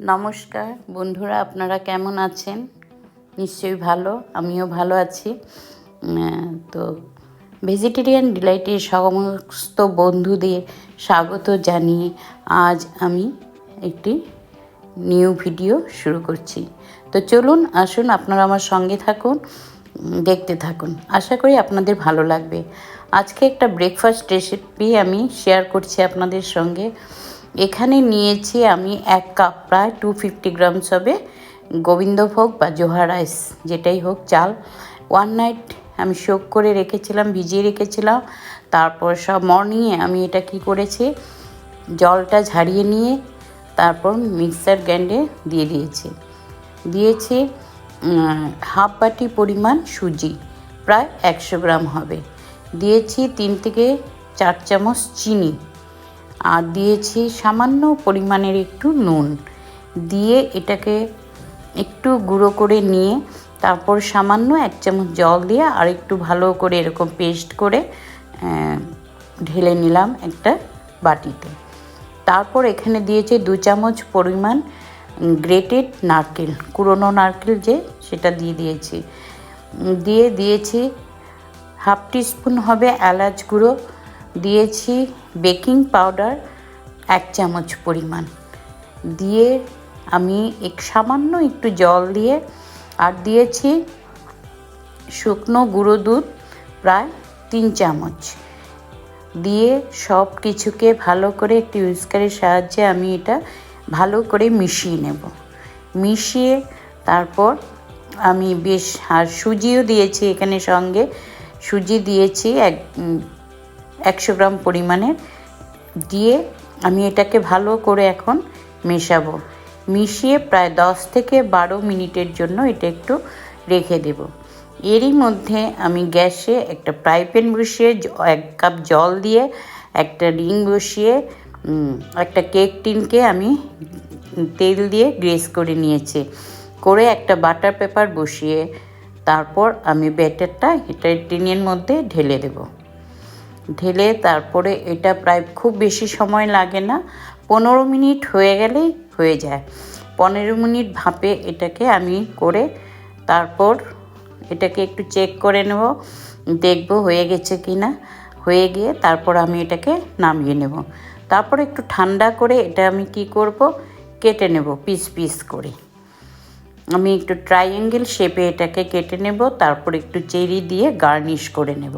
নমস্কার, বন্ধুরা, আপনারা কেমন আছেন? নিশ্চয়ই ভালো, আমিও ভালো আছি। তো ভেজিটেরিয়ান ডিলাইটের সমস্ত বন্ধুদের স্বাগত জানিয়ে আজ আমি একটি নিউ ভিডিও শুরু করছি। তো চলুন, আসুন, আপনারা আমার সঙ্গে থাকুন, দেখতে থাকুন। আশা করি আপনাদের ভালো লাগবে। আজকে একটা ব্রেকফাস্ট রেসিপি আমি শেয়ার করছি আপনাদের সঙ্গে। এখানে নিয়েছি আমি এক কাপ প্রায় টু ফিফটি গ্রামস হবে গোবিন্দভোগ বা জোহা রাইস যেটাই হোক চাল। ওয়ান নাইট আমি শোক করে রেখেছিলাম, ভিজিয়ে রেখেছিলাম। তারপর সব মর্নিংয়ে আমি এটা কি করেছি, জলটা ঝারিয়ে নিয়ে তারপর মিক্সার গ্রাইন্ডে দিয়ে দিয়েছি। দিয়েছি হাফ বাটি পরিমাণ সুজি, প্রায় একশো গ্রাম হবে। দিয়েছি তিন থেকে চার চামচ চিনি। আর দিয়েছি সামান্য পরিমাণের একটু নুন। দিয়ে এটাকে একটু গুঁড়ো করে নিয়ে তারপর সামান্য এক চামচ জল দিয়ে আর একটু ভালো করে এরকম পেস্ট করে ঢেলে নিলাম একটা বাটিতে। তারপর এখানে দিয়েছি দু চামচ পরিমাণ গ্রেটেড নারকেল কুড়োনো নারকেল যে সেটা দিয়ে দিয়েছি। দিয়ে দিয়েছি হাফ টিস্পুন হবে এলাচ গুঁড়ো দিয়েছি বেকিং পাউডার এক চামচ পরিমাণ। দিয়ে আমি এক সামান্য একটু জল দিয়ে, আর দিয়েছি শুকনো গুঁড়ো দুধ প্রায় তিন চামচ। দিয়ে সব কিছুকে ভালো করে একটু উইস্কারের সাহায্যে আমি এটা ভালো করে মিশিয়ে নেব। মিশিয়ে তারপর আমি বেশ, আর সুজিও দিয়েছি এখানে সঙ্গে। সুজি দিয়েছি এক একশো গ্রাম পরিমাণের দিয়ে আমি এটাকে ভালো করে এখন মেশাবো। মিশিয়ে প্রায় দশ থেকে বারো মিনিটের জন্য এটা একটু রেখে দেব। এরই মধ্যে আমি গ্যাসে একটা ফ্রাই প্যান বসিয়ে এক কাপ জল দিয়ে একটা রিং বসিয়ে একটা কেক টিনকে আমি তেল দিয়ে গ্রেস করে নিয়েছি। করে একটা বাটার পেপার বসিয়ে তারপর আমি ব্যাটারটা এটা টিনের মধ্যে ঢেলে দেবো। ঢেলে তারপরে এটা প্রায় খুব বেশি সময় লাগে না, পনেরো মিনিট হয়ে গেলেই হয়ে যায়। পনেরো মিনিট ভাপে এটাকে আমি করে তারপর এটাকে একটু চেক করে নেব, দেখব হয়ে গেছে কি না হয়ে গিয়ে তারপর আমি এটাকে নামিয়ে নেব। তারপর একটু ঠান্ডা করে এটা আমি কি করব, কেটে নেব পিস পিস করে। আমি একটু ট্রাইঅ্যাঙ্গেল শেপে এটাকে কেটে নেব, তারপর একটু চেরি দিয়ে গার্নিশ করে নেব।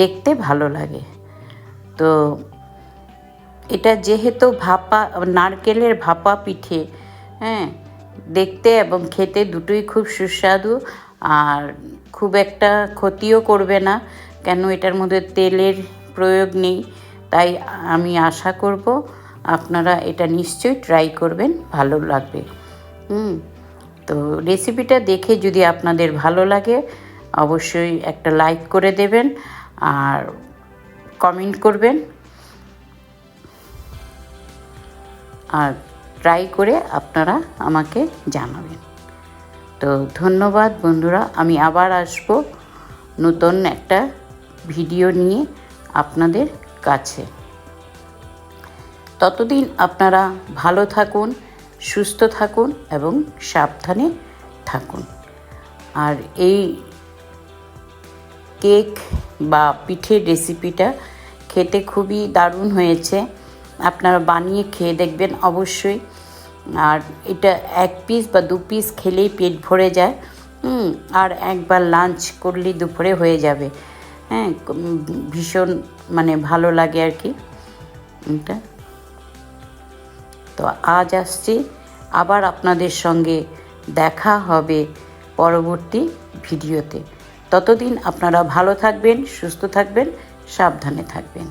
দেখতে ভালো লাগে। তো এটা যেহেতু ভাপা, নারকেলের ভাপা পিঠে হ্যাঁ দেখতে এবং খেতে দুটোই খুব সুস্বাদু আর খুব একটা ক্ষতিও করবে না, কেন এটার মধ্যে তেলের প্রয়োগ নেই। তাই আমি আশা করব আপনারা এটা নিশ্চয়ই ট্রাই করবেন, ভালো লাগবে। হুম, তো রেসিপিটা দেখে যদি আপনাদের ভালো লাগে, অবশ্যই একটা লাইক করে দেবেন আর কমেন্ট করবেন। আর ট্রাই করে আপনারা আমাকে জানাবেন। তো ধন্যবাদ বন্ধুরা, আমি আবার আসব নতুন একটা ভিডিও নিয়ে আপনাদের কাছে। ততদিন আপনারা ভালো থাকুন, সুস্থ থাকুন এবং সাবধানে থাকুন। আর এই কেক বা পিঠের রেসিপিটা খেতে খুবই দারুণ হয়েছে। আপনারা বানিয়ে খেয়ে দেখবেন অবশ্যই। আর এটা এক পিস বা দু পিস খেলেই পেট ভরে যায়। আর একবার লাঞ্চ করলেই দুপুরে হয়ে যাবে। হ্যাঁ ভীষণ মানে ভালো লাগে আর কি। এটা। তো আজ আসছি। আবার আপনাদের সঙ্গে দেখা হবে পরবর্তী ভিডিওতে। ততদিন আপনারা ভালো থাকবেন সুস্থ থাকবেন সাবধানে থাকবেন।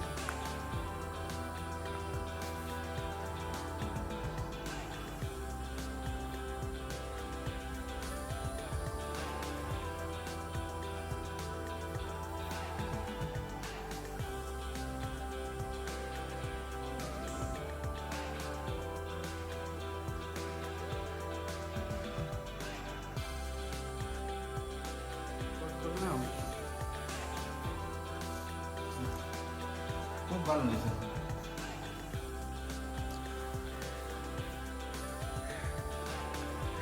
No. What button is it?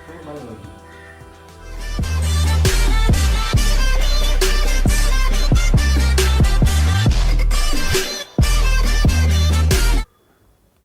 What button is it?